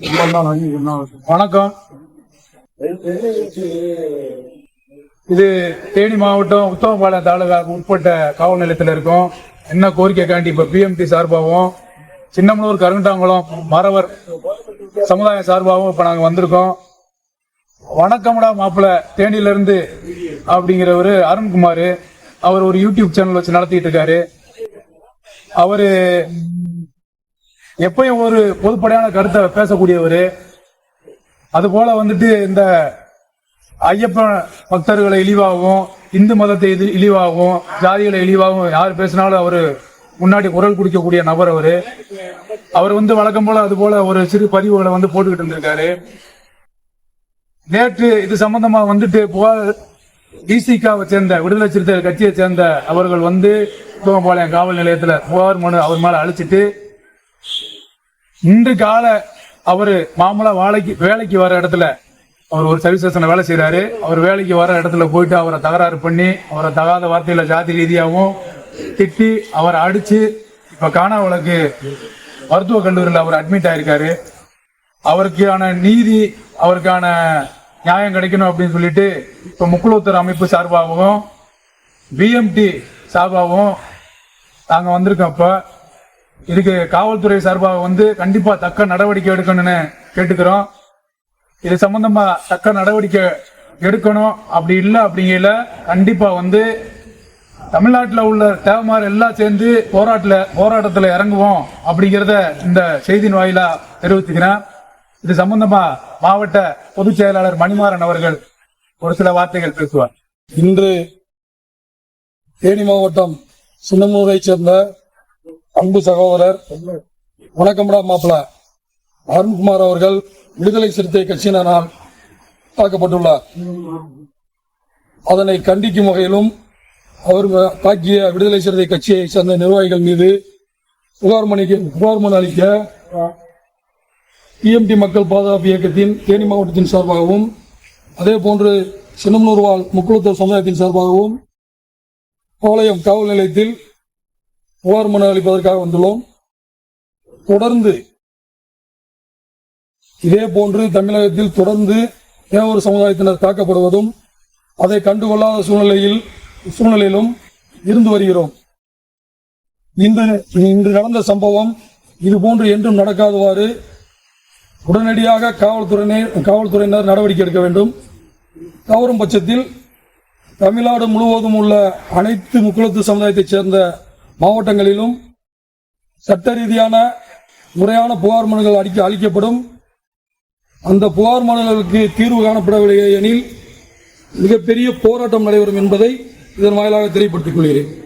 வணக்கம். இது தேனி மாவட்டம் உத்தமபாளையம் தாலுகாவுக்கு உட்பட்ட காவல் நிலையத்தில் இருக்கும். என்ன கோரிக்கைக்காண்டி இப்ப பிஎம்டி சார்பாகவும் சின்னமனூர் கருங்கட்டாங்குளம் மறவர் சமுதாயம் சார்பாகவும் இப்ப நாங்க வந்திருக்கோம். வணக்கம்டா மாப்பிள்ள தேனியில இருந்து அப்படிங்கிறவரு அருண்குமார். அவர் ஒரு யூடியூப் சேனல் வச்சு நடத்திட்டு இருக்காரு. அவரு எப்பயும் ஒரு பொதுப்படையான கருத்தை பேசக்கூடியவர். அது போல வந்துட்டு இந்த ஐயப்பன் பக்தர்களை இழிவாகவும் இந்து மதத்தை இது இழிவாகவும் ஜாதிகளை இழிவாகவும் யார் பேசினாலும் அவரு முன்னாடி குரல் குடிக்கக்கூடிய நபர் அவரு. அவர் வந்து வழக்கம் போல அது போல ஒரு சிறு பதிவுகளை வந்து போட்டுக்கிட்டு இருந்திருக்காரு. நேற்று இது சம்பந்தமா வந்துட்டு புகார் டிசிகாவை சேர்ந்த விடுதலை சிறுத்தைகள் கட்சியை சேர்ந்த அவர்கள் வந்து தூமபாளையம் காவல் நிலையத்துல புகார் மனு அவர் மேல அழிச்சிட்டு இன்று கால அவர் மாமூலா வேலைக்கு வேலைக்கு வர இடத்துல அவர் ஒரு சர்வீஸ் ஸ்டேஷன் வேலை செய்யறாரு அவர் வேலைக்கு வர இடத்துல போயிட்டு அவரை தகராறு பண்ணி அவரை தகாத வார்த்தையில ஜாதி ரீதியாகவும் திட்டி அவரை அடிச்சு இப்ப காணா வழக்கு மருத்துவ கல்லூரியில் அவர் அட்மிட் ஆயிருக்காரு. அவருக்கான நீதி அவருக்கான நியாயம் கிடைக்கணும் அப்படின்னு சொல்லிட்டு இப்ப முக்குளத்தூர் அமைப்பு சார்பாகவும் பிஎம்டி சார்பாகவும் நாங்க வந்திருக்கோம் இப்போ. இதுக்கு காவல்துறை சார்பாக வந்து கண்டிப்பா தக்க நடவடிக்கை எடுக்கணும்னு கேட்டுக்கிறோம். இது சம்பந்தமா தக்க நடவடிக்கை எடுக்கணும். அப்படி இல்லை அப்படிங்கல கண்டிப்பா வந்து தமிழ்நாட்டில் உள்ள தேவமார் எல்லாம் சேர்ந்து போராட்டில் போராட்டத்தில் இறங்குவோம் அப்படிங்கிறத இந்த செய்தியின் வாயிலா தெரிவித்துக்கிறேன் இது சம்பந்தமா மாவட்ட பொதுச் செயலாளர் மணிமாறன் அவர்கள் ஒரு சில வார்த்தைகள் பேசுவார். இன்று தேனி மாவட்டம் சின்னமூரைச் சேர்ந்த அன்பு சகோதரர் வணக்கம்டா மாப்பிள. அருண்குமார் அவர்கள் விடுதலை சிறுத்தை கட்சியினரால் தாக்கப்பட்டுள்ளார். அதனை கண்டிக்கும் வகையிலும் அவர் தாக்கிய விடுதலை சிறுத்தை கட்சியை சேர்ந்த நிர்வாகிகள் மீது புகார் மணிக்கு புகார் மனு அளிக்க டிஎம்டி மக்கள் பாதுகாப்பு இயக்கத்தின் தேனி மாவட்டத்தின் சார்பாகவும் அதே போன்று சின்னமனூர் வாழ் முக்குளத்தூர் சமுதாயத்தின் சார்பாகவும் பாளையம் காவல் நிலையத்தில் புகார் மனு அளிப்பதற்காக வந்துள்ளோம். தொடர்ந்து இதே போன்று தமிழகத்தில் தொடர்ந்து தேவர் சமுதாயத்தினர் தாக்கப்படுவதும் அதை கண்டுகொள்ளாத சூழ்நிலையில் சூழ்நிலையிலும் இருந்து வருகிறோம். இந்த இன்று நடந்த சம்பவம் இது போன்று என்றும் நடக்காதவாறு உடனடியாக காவல்துறையினர் காவல்துறையினர் நடவடிக்கை எடுக்க வேண்டும். தவறும் பட்சத்தில் தமிழ்நாடு முழுவதும் உள்ள அனைத்து முக்குளத்து சமுதாயத்தைச் சேர்ந்த மாவட்டங்களிலும் சட்ட ரீதியான முறையான புகார் மனுகள் அடிக்க அளிக்கப்படும். அந்த புகார் மனுகளுக்கு தீர்வு காணப்படவில்லை எனில் மிகப்பெரிய போராட்டம் நடைபெறும் என்பதை இதன் வாயிலாக தெரியப்படுத்திக் கொள்கிறேன்.